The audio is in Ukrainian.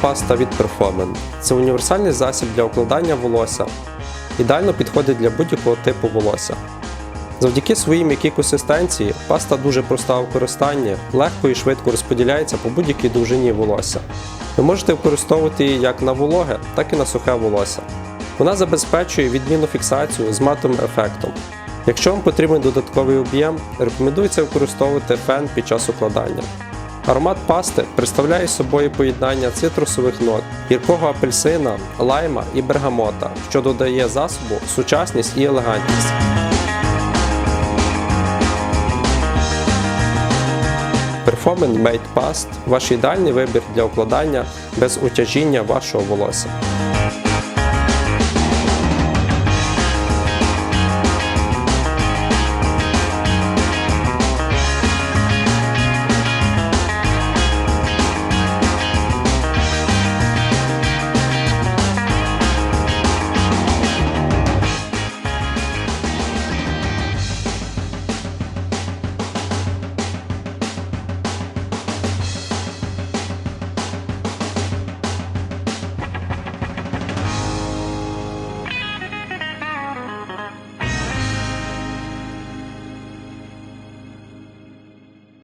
паста від Performance. Це універсальний засіб для укладання волосся. Ідеально підходить для будь-якого типу волосся. Завдяки своїй м'якій консистенції паста дуже проста у використанні, легко і швидко розподіляється по будь-якій довжині волосся. Ви можете використовувати її як на вологе, так і на сухе волосся. Вона забезпечує відмінну фіксацію з матовим ефектом. Якщо вам потрібен додатковий об'єм, рекомендується використовувати фен під час укладання. Аромат пасти представляє собою поєднання цитрусових нот, гіркого апельсина, лайма і бергамота, що додає засобу сучасність і елегантність. Performance Made Past – ваш ідеальний вибір для укладання без утяжіння вашого волосся.